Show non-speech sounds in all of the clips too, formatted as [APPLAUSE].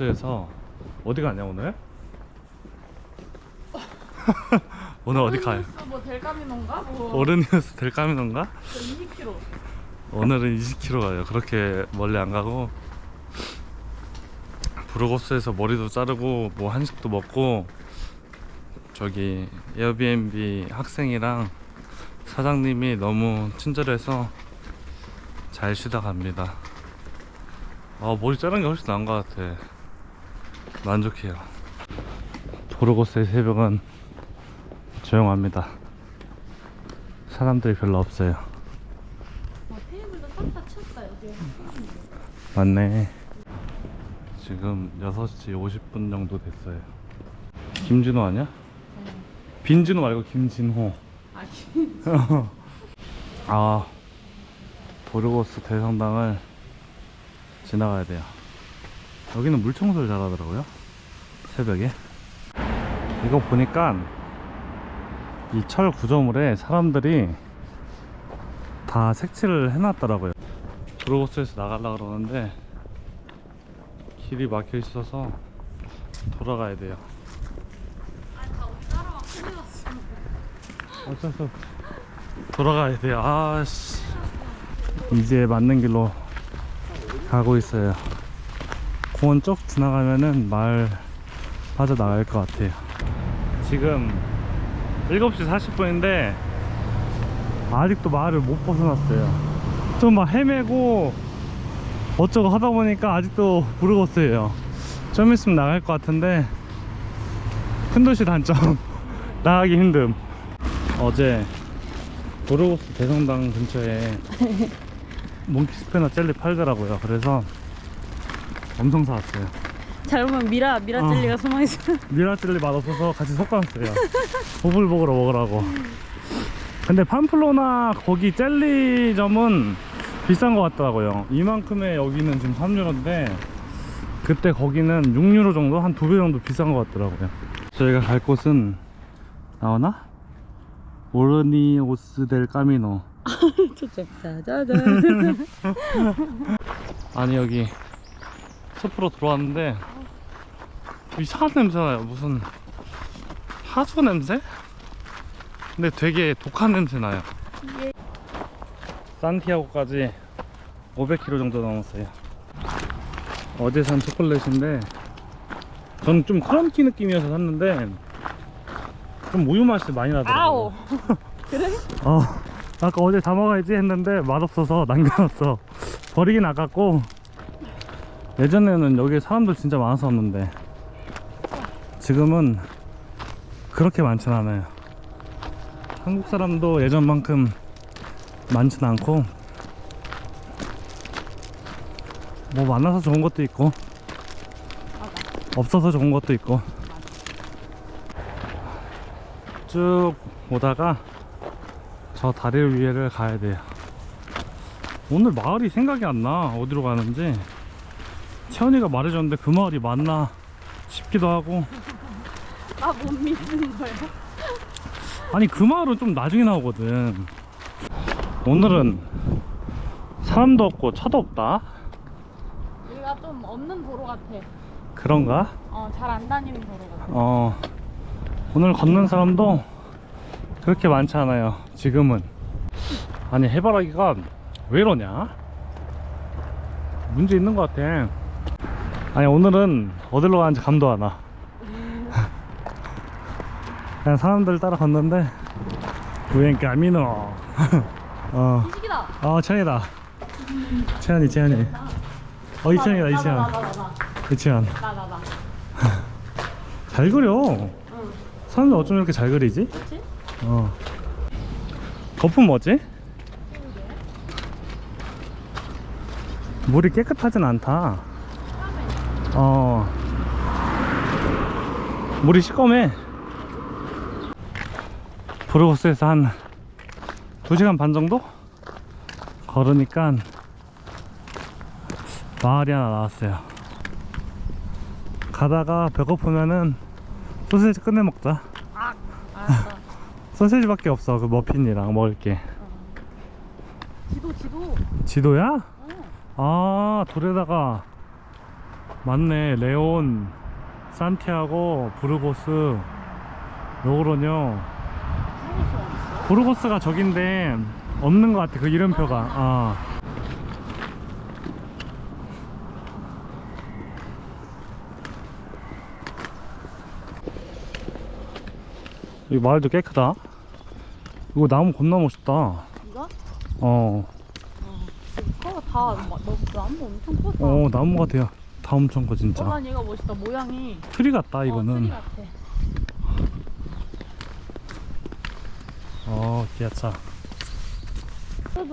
브루고스에서 어디 가냐 오늘? [LAUGHS] 오늘 어디 가요? 뭐 델카미노인가? 뭐 오르니우스 델카미노인가? 20km. 오늘은 20km 가요. 그렇게 멀리 안 가고 브루고스에서 머리도 자르고 뭐 한식도 먹고 저기 에어비앤비 학생이랑 사장님이 너무 친절해서 잘 쉬다 갑니다. 아 머리 자른 게 훨씬 나은 것 같아. 만족해요. 브루고스의 새벽은 조용합니다. 사람들이 별로 없어요. 와 테이블도 싹다 치웠다 여기. 맞네. 지금 6시 50분 정도 됐어요. 김진호 아니야? 빈진호 말고 김진호. 아 [LAUGHS] 아, 보르고스 대성당을 지나가야 돼요. 여기는 물 청소를 잘 하더라고요. 새벽에. 이거 보니까 이 철 구조물에 사람들이 다 색칠을 해놨더라고요. 브로고스에서 나가려고 그러는데 길이 막혀 있어서 돌아가야 돼요. 어쩔 수 없. 돌아가야 돼요. 아씨. 이제 맞는 길로 가고 있어요. 공원 쪽 지나가면은 마을 빠져 나갈 것 같아요. 지금 7시 40분인데 아직도 마을을 못 벗어났어요. 좀 막 헤매고 어쩌고 하다 보니까 아직도 부르고스예요. 좀 있으면 나갈 것 같은데 큰 도시 단점 [LAUGHS] 나가기 힘듦. 어제 보르고스 대성당 근처에 [LAUGHS] 몽키 스패너 젤리 팔더라고요. 그래서 엄청 사왔어요. 잘보면 미라 미라 어. 젤리가 숨어 있어. [LAUGHS] 미라 젤리 맛없어서 같이 섞어놨어요. 보글보글 먹으라고. 근데 팜플로나 거기 젤리점은 비싼 것 같더라고요. 이만큼의 여기는 지금 3유로인데 그때 거기는 6유로 정도? 한 두 배 정도 비싼 것 같더라고요. 저희가 갈 곳은 나오나? 오르니오스 델 까미노. [LAUGHS] [LAUGHS] 아니 여기 숲으로 들어왔는데 이상한 냄새 나요 무슨 하수 냄새? 근데 되게 독한 냄새 나요 산티아고까지 500km 정도 넘었어요 어제 산 초콜릿인데 저는 좀 크런키 느낌이어서 샀는데 좀 우유 맛이 많이 나더라고요. [LAUGHS] 그래? 어, 아까 어제 다 먹어야지 했는데 맛없어서 [LAUGHS] 남겨놨어. 버리긴 아깝고. 예전에는 여기 사람들 진짜 많았었는데 지금은 그렇게 많진 않아요. 한국 사람도 예전만큼 많진 않고 뭐 많아서 좋은 것도 있고 없어서 좋은 것도 있고 쭉 오다가 저 다리 위에를 가야 돼요. 오늘 마을이 생각이 안 나. 어디로 가는지. 채원이가 말해줬는데 그 마을이 맞나 싶기도 하고. 아 못 믿는 거야. 아니 그 마을은 좀 나중에 나오거든. 오늘은 사람도 없고 차도 없다. 여기가 좀 없는 도로 같아. 그런가? 어 잘 안 다니는 도로 같아. 어. 오늘 걷는 사람도 그렇게 많지 않아요. 지금은. 아니 해바라기가 왜 이러냐? 문제 있는 것 같아. 아니 오늘은 어디로 가는지 감도 안 와. 그냥 사람들 따라 걷는데 부엔 까미노. 어. 이식이다. 어 채연이다. 채연이 채연이. 어 이채연이다 이채연. 나나나나 이채연. 나 나. 잘 그려. 응. 사람들 어쩜 이렇게 잘 그리지? 그렇지? 어. 거품 뭐지? 물이 깨끗하진 않다. 어. 물이 시꺼매. 브루고스에서 한 2시간 반 정도? 걸으니까 마을이 하나 나왔어요. 가다가 배고프면은 소세지 끝내 먹자. 알았어. [LAUGHS] 소세지밖에 없어 그 머핀이랑 먹을 게 지도 지도. 지도야? 응. 아 돌에다가 맞네. 레온 산티아고 부르고스. 로그로뇨 부르고스가 저긴데 없는 것 같아. 그 이름표가. 어. 이 마을도 깨끗하다 이거 나무 겁나 멋있다. 이거? 어, 커가 다 막, 너, 나무 엄청 커서. 어 나무 같아요 다 엄청 커 진짜 난 얘가 멋있다. 모양이. 트리 같다 어, 트리 이거는 같아. 어 기아차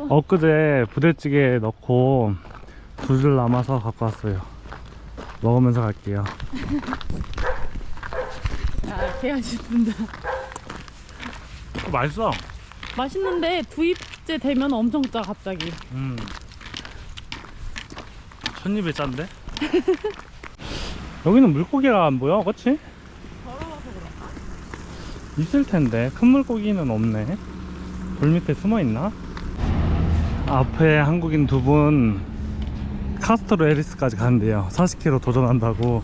엊그제 부대찌개 넣고 둘줄 남아서 갖고 왔어요 먹으면서 갈게요 야, 개가 싶은다. 어, 맛있어 맛있는데 두입째 되면 엄청 짜 갑자기. 음. 첫 입에 짠데? [LAUGHS] 여기는 물고기가 안 보여 그치? 더러워서 그런가? 있을 텐데 큰 물고기는 없네 돌 밑에 숨어 있나? 앞에 한국인 두 분 카스트로 에리스까지 간대요 40km 도전한다고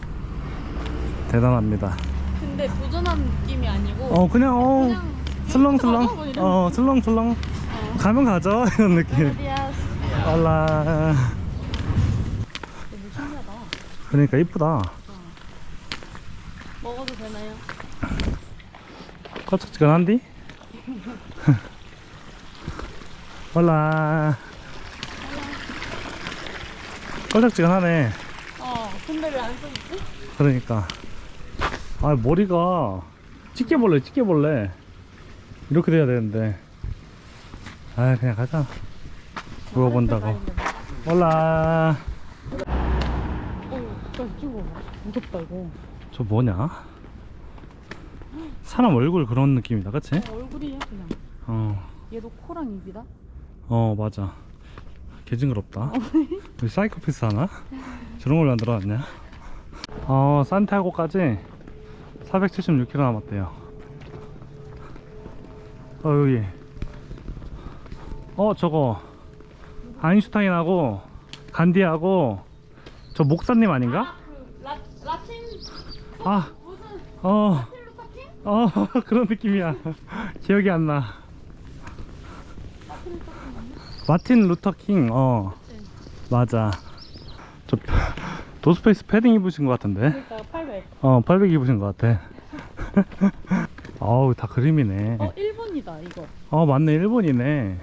대단합니다 근데 도전한 느낌이 아니고 어 그냥 어 그냥 뭐 슬렁슬렁 이런 어 슬렁슬렁 어. 가면 가죠 [LAUGHS] 이런 느낌. 올라 너무 신기하다. 그러니까 이쁘다. 먹어도 되나요? 꺼쩍지근한디? 올라. 꺼쩍지근하네. 어. 근데 왜 안 써있지? 그러니까. 아 머리가 찢겨볼래 찢겨볼래? 이렇게 돼야 되는데. 아 그냥 가자. 물어본다고. 올라 어, 진짜 찍어. 무섭다 이거. 저 뭐냐 사람 얼굴 그런 느낌이다 그치? 어, 얼굴이야 그냥. 어, 얘도 코랑 입이다. 어 맞아 개 징그럽다 [LAUGHS] 우리 사이코패스 하나? 저런 걸 만들어 놨냐 어 산티아고까지 476km 남았대요 어 여기 어 저거 아인슈타인하고 간디하고 저 목사님 아닌가? 아, 그 라, 라틴 아 무슨 어, 필로타킨? [LAUGHS] 어 그런 느낌이야 기억이 안나 마틴 루터킹 어 그치. 맞아 저 도스페이스 패딩 입으신 것 같은데 그러니까 800. 어 800 입으신 것 같아 [LAUGHS] 어우 다 그림이네 어, 일본이다 이거. 어 맞네 일본이네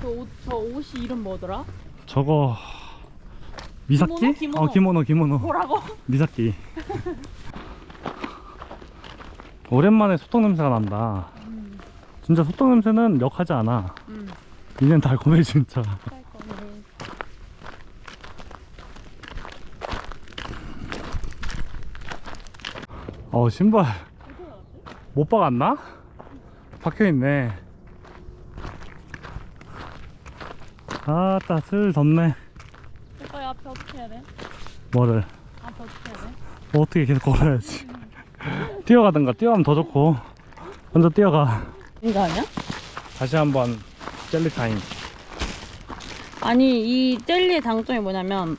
저 옷, 저 옷이 이름 뭐더라? 저거 미사키? 기모노? 기모노. 어 기모노 기모노 뭐라고? 미사키 오랜만에 소떡 냄새가 난다 음, 진짜 소떡 냄새는 역하지 않아 음. 이젠 달콤해 진짜 할 거네. 어 신발? 못 박았나? 박혀있네 아따 슬 덥네 오빠 앞에 어떻게 해야 돼? 뭐를? 돼? 뭐 어떻게 계속 걸어야지? [LAUGHS] 뛰어가든가. 뛰어가면 더 좋고. 먼저 뛰어가. 이거 아니야? 다시 한번 젤리 타임. 아니 이 젤리의 장점이 뭐냐면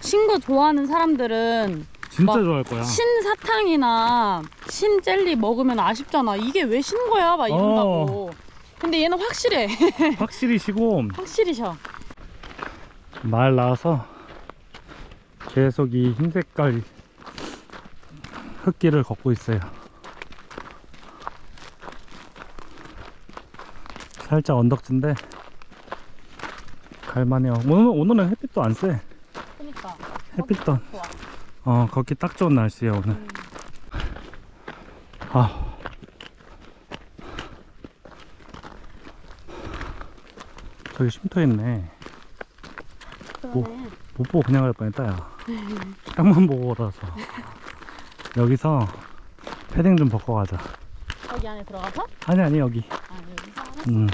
신거 좋아하는 사람들은 진짜 막 좋아할 거야. 신사탕이나 신젤리 먹으면 아쉽잖아. 이게 왜 신 거야? 막 이런다고. 근데 얘는 확실해. [LAUGHS] 확실히 쉬고. 확실히 셔. 말 나와서 계속 이 흰 색깔 흙길을 걷고 있어요. 살짝 언덕진데 갈만해요. 오늘, 오늘은 햇빛도 안쎄 그니까. 햇빛도 어 걷기 딱 좋은 날씨야 오늘. 음. 아. 저기 쉼터 있네. 그러네 못 보고 그냥 갈 뻔했다 야. 딱만 보고 걸어서. 여기서 패딩 좀 벗고 가자. 여기 안에 들어가서? 아니 아니 여기. 아 여기서 음.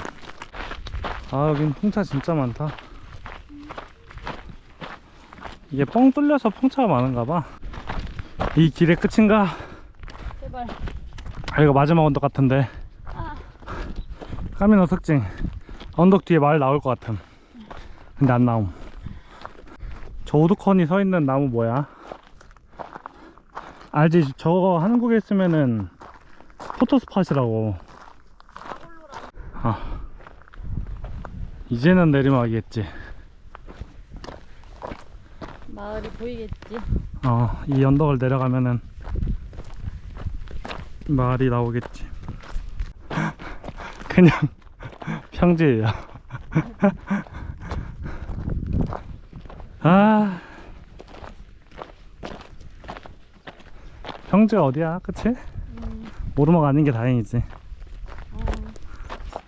아 여긴 풍차 진짜 많다. 이게 뻥 뚫려서 풍차가 많은가 봐이 길의 끝인가? 제발. 아 이거 마지막 언덕 같은데. 아. 까미노 특징. 언덕 뒤에 말 나올 것 같음. 근데 안 나옴 저 오두컨이 서 있는 나무 뭐야? 알지? 저거 한국에 있으면은 포토스팟이라고. 아. 이제는 내리막이겠지. 마을이 보이겠지. 어, 이 언덕을 내려가면은 마을이 나오겠지. [LAUGHS] 그냥 [LAUGHS] 평지예요. [LAUGHS] 아. 평지가 어디야? 그치? 음, 오르막 아닌 게 다행이지. 어.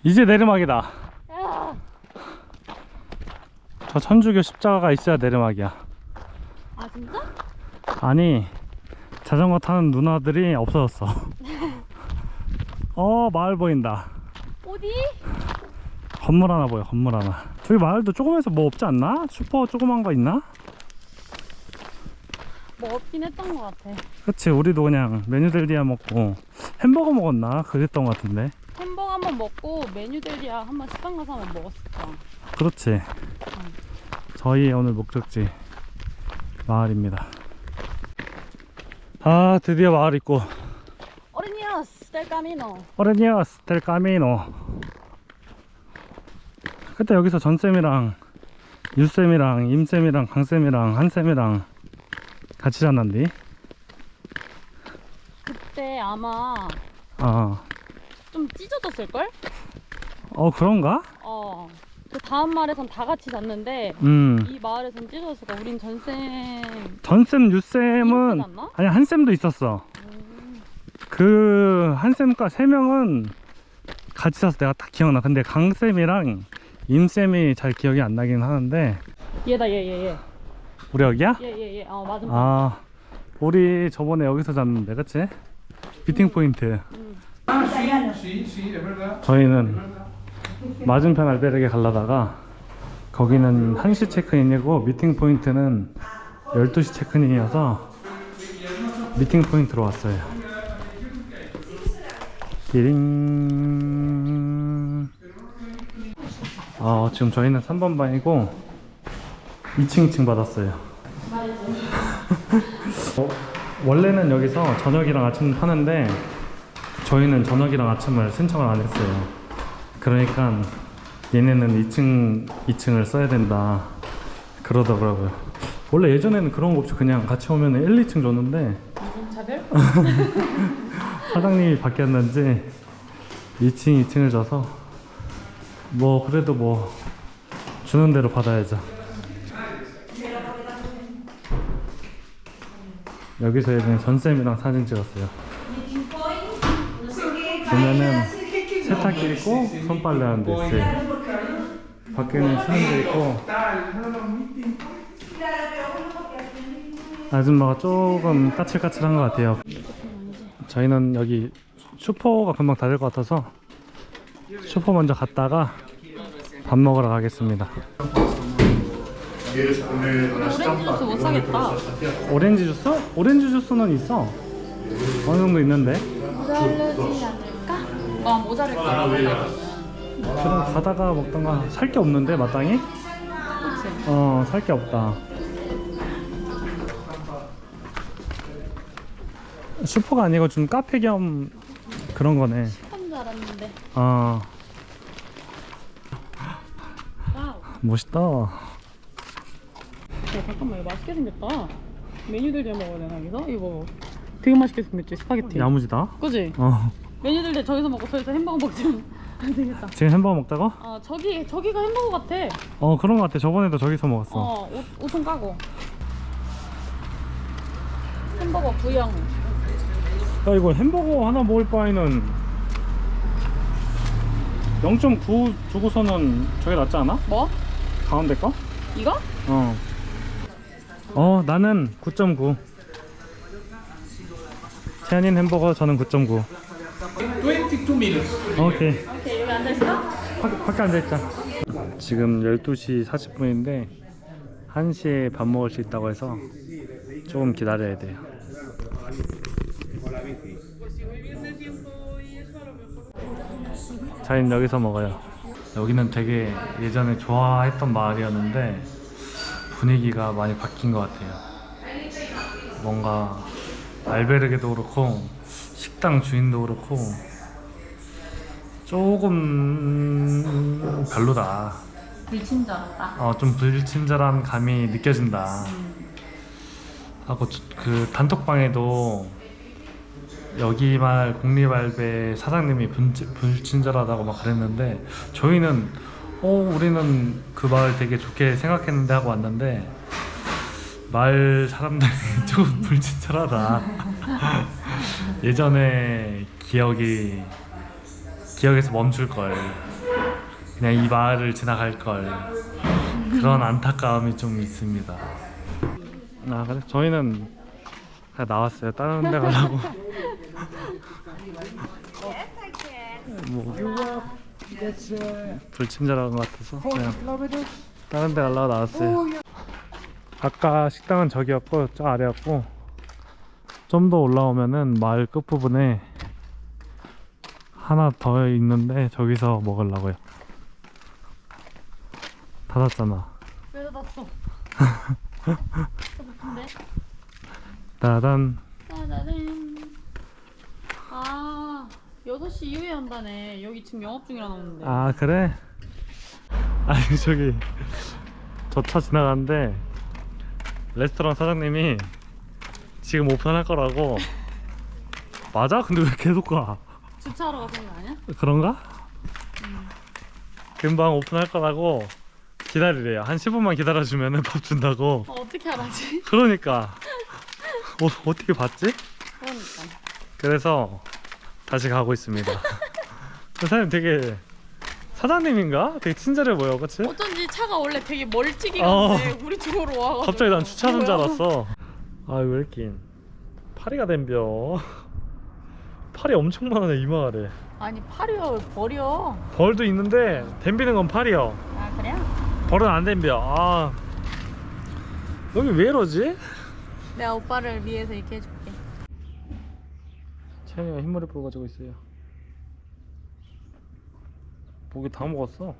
이제 내리막이다. 야, 저 천주교 십자가가 있어야 내리막이야. 아 진짜? 아니 자전거 타는 누나들이 없어졌어 [LAUGHS] 어 마을 보인다 어디? 건물 하나 보여 건물 하나 저기 마을도 조금해서 뭐 없지 않나? 슈퍼 조그만 거 있나? 뭐 없긴 했던 것 같아. 그치 우리도 그냥 메뉴델리아 먹고 햄버거 먹었나? 그랬던 것 같은데 햄버거 한 번 먹고 메뉴들이야 한번 식당 가서 한번 먹었었다. 그렇지 저희 오늘 목적지 마을입니다 아 드디어 마을 있고 오르니어스 델 까미노. 오레니아스 델 까미노 그때 여기서 전쌤이랑 유쌤이랑 임쌤이랑 강쌤이랑 한쌤이랑 같이 잤는데 그때 아마 아, 좀 찢어졌을걸? 어 그런가? 어. 그 다음 마을에선 다 같이 잤는데 음 이 마을에선 찢어졌을까? 우린 전쌤 전쌤 유쌤은? 아니 한쌤도 있었어 음, 그 한쌤과 세 명은 같이 자서 내가 딱 기억나 근데 강쌤이랑 임쌤이 잘 기억이 안 나긴 하는데 얘다 얘 얘 얘. 우리 여기야? 얘 얘 얘. 어 맞은 거. 아 우리 저번에 여기서 잤는데 그치? 미팅 포인트. 저희는 맞은편 알베르게 갈라다가 거기는 1시 체크인이고 미팅 포인트는 12시 체크인이어서 미팅 포인트로 왔어요 띠링 아 지금 저희는 3번 반이고 2층 2층 받았어요 [LAUGHS] 어, 원래는 여기서 저녁이랑 아침 하는데 저희는 저녁이랑 아침을 신청을 안 했어요. 그러니까 얘네는 2층 2층을 써야 된다 그러더라고요. 원래 예전에는 그런 거 없이 그냥 같이 오면 1, 2층 줬는데 인차별? [LAUGHS] 사장님이 바뀌었는지 2층 2층을 줘서 뭐 그래도 뭐 주는 대로 받아야죠. 여기서 예전에 전쌤이랑 사진 찍었어요. 보면은 세탁기 있고 손빨래 하는 데 있어요. 밖에는 쉬는 데 있고 아줌마가 조금 까칠까칠한 것 같아요. 저희는 여기 슈퍼가 금방 닫을 것 같아서 슈퍼 먼저 갔다가 밥 먹으러 가겠습니다. 오렌지 주스 못 사겠다. 오렌지 주스? 오렌지 주스는 있어. 어느 정도 있는데. 모자르지 않을까? 어 모자랄까? 그럼 가다가 먹던가 살 게 없는데 마땅히? 그치? 어, 살 게 없다. 슈퍼가 아니고 좀 카페 겸 그런 거네. 알았는데. 아, 와우. 멋있다. 야 잠깐만 이거 맛있게 생겼다. 메뉴들 잘 먹어야 되나 여기서? 이거 되게 맛있게 생겼지 스파게티. 야무지다. 그지? 어, 메뉴들 다 저기서 먹고 저기서 햄버거 먹지. [LAUGHS] 안 되겠다. 지금 햄버거 먹다가? 아 저기 저기가 햄버거 같아. 어, 그런 거 같아. 저번에도 저기서 먹었어. 어 옷, 옷은 까고. 햄버거 구형. 야, 이거 햄버거 하나 먹을 바에는 0.9 주고서는 저게 낫지 않아? 뭐? 가운데 거? 이거? 어. 어, 나는 9.9. 태안인 햄버거 저는 9.9. 22 minutes. 오케이. 오케이 여기 앉아 있어. 밖- 밖에 앉아있자. 지금 12시 40분인데 1시에 밥 먹을 수 있다고 해서 조금 기다려야 돼요. 저희는 여기서 먹어요. 여기는 되게 예전에 좋아했던 마을이었는데 분위기가 많이 바뀐 것 같아요. 뭔가 알베르게도 그렇고 식당 주인도 그렇고 조금 별로다. 불친절하다. 어, 좀 불친절한 감이 느껴진다. 하고 저- 그 단톡방에도 여기 말 공립알베 사장님이 분, 불친절하다고 막 그랬는데 저희는 어 우리는 그 마을 되게 좋게 생각했는데 하고 왔는데 마을 사람들이 [LAUGHS] 조금 불친절하다. 예전에 기억이 기억에서 멈출 걸 그냥 이 마을을 지나갈 걸 그런 안타까움이 좀 있습니다. 아 그래 저희는 그냥 나왔어요. 다른 데 가려고. [LAUGHS] 뭐 불친절한 것 같아서 그냥 다른 데 가려고 나왔어요. 아까 식당은 저기였고 저 아래였고 좀 더 올라오면은 마을 끝부분에 하나 더 있는데 저기서 먹으려고요. 닫았잖아. 왜 닫았어? [LAUGHS] 근데 따단. 짜자잔. 아 6시 이후에 한다네. 여기 지금 영업 중이라 나오는데. 아 그래? 아니 저기 저 차 지나가는데 레스토랑 사장님이 지금 오픈할 거라고 맞아? 근데 왜 계속 가? 주차하러 가는 거 아니야? 그런가? 금방 오픈할 거라고 기다리래요 한 10분만 기다려주면 밥 준다고 어, 어떻게 알았지? 그러니까 어, 어떻게 봤지? 그러니까. 그래서 다시 가고 있습니다 그 사장님 되게 사장님인가? 되게 친절해 보여 그치? 어쩐지 차가 원래 되게 멀찍이 어. 갔는데 우리 쪽으로 와가지고 갑자기 난 주차하는 줄? 알았어. 아, 왜 이렇게 파리가 댐벼. 팔이 엄청 많네 이 마을에. 아니 팔이야 버려 벌도 있는데 댐비는 건 팔이요. 아 그래? 벌은 안 댐벼. 아 여기 왜 이러지? 내가 오빠를 위해서 이렇게 해줄게 채연이가 흰머리 뽑아가지고 있어요. 목이 다 먹었어.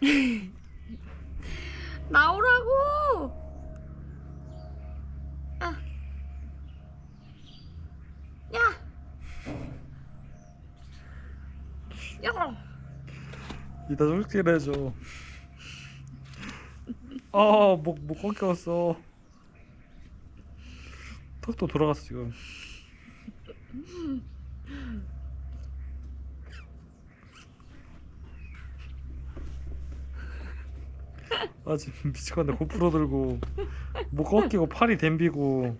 [LAUGHS] 나오라고 아. 야 야. 이따 솔직히 해줘. 아, 목, 목 꺾였어. 턱도 돌아갔어, 지금. 아, 지금 미치겠네. 고프로 들고, 목 꺾이고, 팔이 댐비고.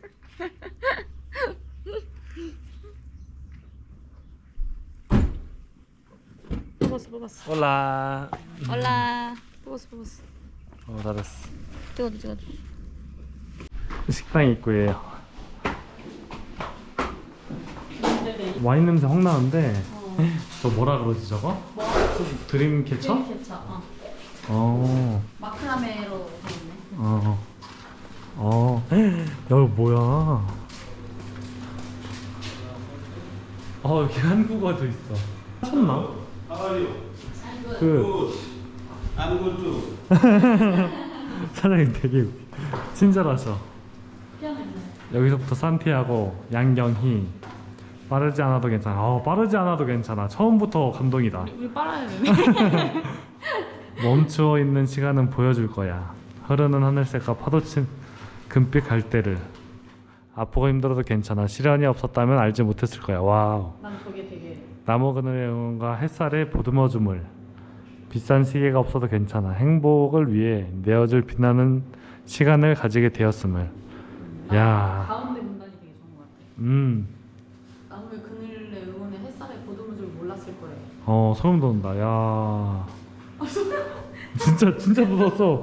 뽑았어 뽑았어 올라. 올라 뽑았어 뽑았어 어, 잘했어. 찍어줘 찍어줘 식당 입구예요. 와인 냄새 확 나는데 [LAUGHS] 저 뭐라 그러지 저거? 뭐? 드림 캐쳐? 캐쳐 어. 어, 마크라메로 되어있네 어, 어. [GASPS] 여기 뭐야? 어 여기 한국어도 있어. 쳤나? 그 good [LAUGHS] too. 사장님 되게 친절하셔. 피아노 여기서부터 산티아고, 양경희. 빠르지 않아도 괜찮아. 어, 빠르지 않아도 괜찮아. 처음부터 감동이다. 우리 빨아야 되네 [LAUGHS] 멈추어 있는 시간은 보여줄 거야. 흐르는 하늘색과 파도친 금빛 갈대를. 아프고 힘들어도 괜찮아. 시련이 없었다면 알지 못했을 거야. 와우. 난 저게 되게 나무 그늘의 응원과 햇살에 보듬어 줌을. 비싼 시계가 없어도 괜찮아. 행복을 위해 내어줄 빛나는 시간을 가지게 되었음을. 야, 가운데 문단이 되게 좋은 것 같아 음, 나무의 그늘의 응원에 햇살에 보듬을 줄 몰랐을 거예요 어 소름 돋는다. 야, [LAUGHS] 진짜 진짜 돋았어.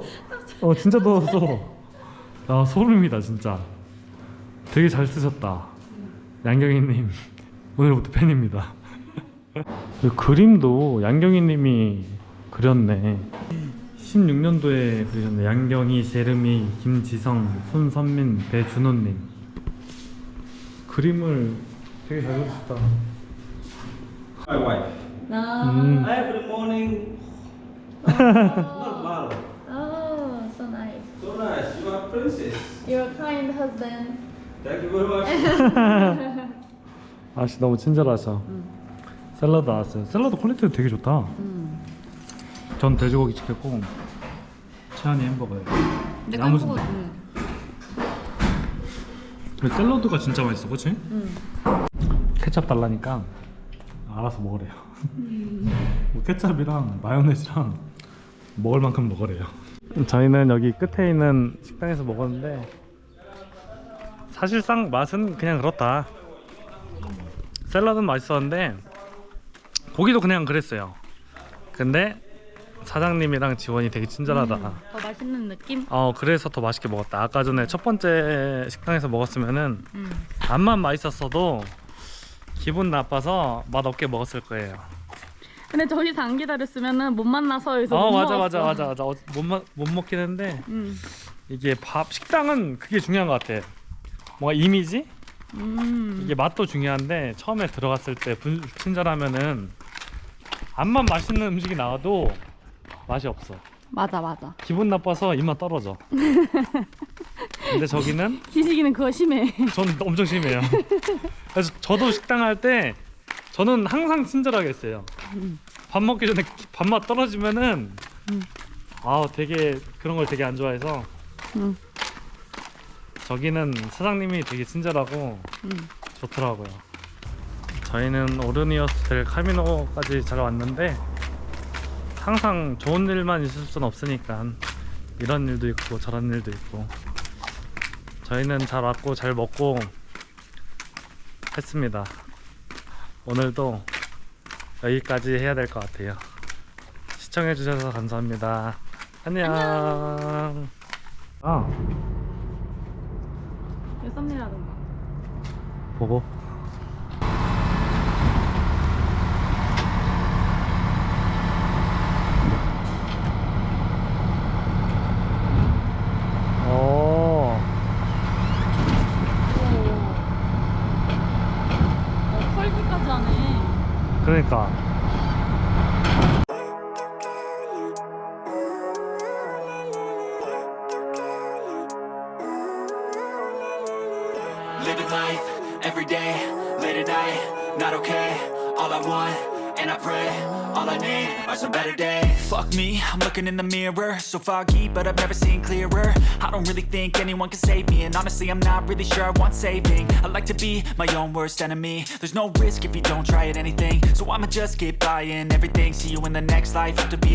어 진짜 돋았어. 야 소름이다 진짜. 되게 잘 쓰셨다. 양경희님 오늘부터 팬입니다. 이 그림도 양경희님이 그렸네. 16년도에 그리셨네. 양경희, 제르미, 김지성, 손선민, 배준호님. 그림을 되게 잘 그리셨다. My wife. 나 음. Every morning. Not bad. 아, so so nice. So nice. You are princess. You're a kind husband. Thank you very much. 아씨 너무 친절하셔. 샐러드 나왔어요. 샐러드 퀄리티가 되게 좋다. 전 돼지고기 시켰고 채연이 햄버거예요. 근데 야무진- 깜빡 응. 근데 샐러드가 진짜 맛있어, 그렇지? 응. 케찹 달라니까 알아서 먹으래요. 뭐 케찹이랑 마요네즈랑 먹을 만큼 먹으래요. 저희는 여기 끝에 있는 식당에서 먹었는데 사실상 맛은 그냥 그렇다. 샐러드는 맛있었는데 고기도 그냥 그랬어요. 근데 사장님이랑 지원이 되게 친절하다. 더 맛있는 느낌? 어 그래서 더 맛있게 먹었다. 아까 전에 첫 번째 식당에서 먹었으면은 응. 밥만 맛있었어도 기분 나빠서 맛 없게 먹었을 거예요. 근데 더 이상 안 기다렸으면은 못 만나서 해서 어 못 맞아 맞아 먹었어. 맞아 맞아 어, 못, 먹긴 했는데 응. 이게 밥 식당은 그게 중요한 것 같아. 뭔가 이미지 음. 이게 맛도 중요한데 처음에 들어갔을 때 분- 친절하면은 암만 맛있는 음식이 나와도 맛이 없어. 맞아 맞아. 기분 나빠서 입맛 떨어져. [LAUGHS] 근데 저기는 기식이는 그거 심해. 저는 엄청 심해요. 그래서 저도 식당 할 때 저는 항상 친절하게 했어요. 밥 먹기 전에 밥맛 떨어지면은 음. 아 되게 그런 걸 되게 안 좋아해서 응. 저기는 사장님이 되게 친절하고 응. 좋더라고요. 저희는 오르니어스 델 카미노까지 잘 왔는데 항상 좋은 일만 있을 순 없으니까 이런 일도 있고 저런 일도 있고 저희는 잘 왔고 잘 먹고 했습니다. 오늘도 여기까지 해야 될 것 같아요. 시청해 주셔서 감사합니다. 안녕. 아 이거 썸네일 하던가. 보고. 오. 어, 펄기까지 하네. I'm looking in the mirror, so foggy, but I've never seen clearer. I don't really think anyone can save me, and honestly, I'm not really sure I want saving. I like to be my own worst enemy. There's no risk if you don't try at anything, so I'ma just keep buying everything. See you in the next life, have to be a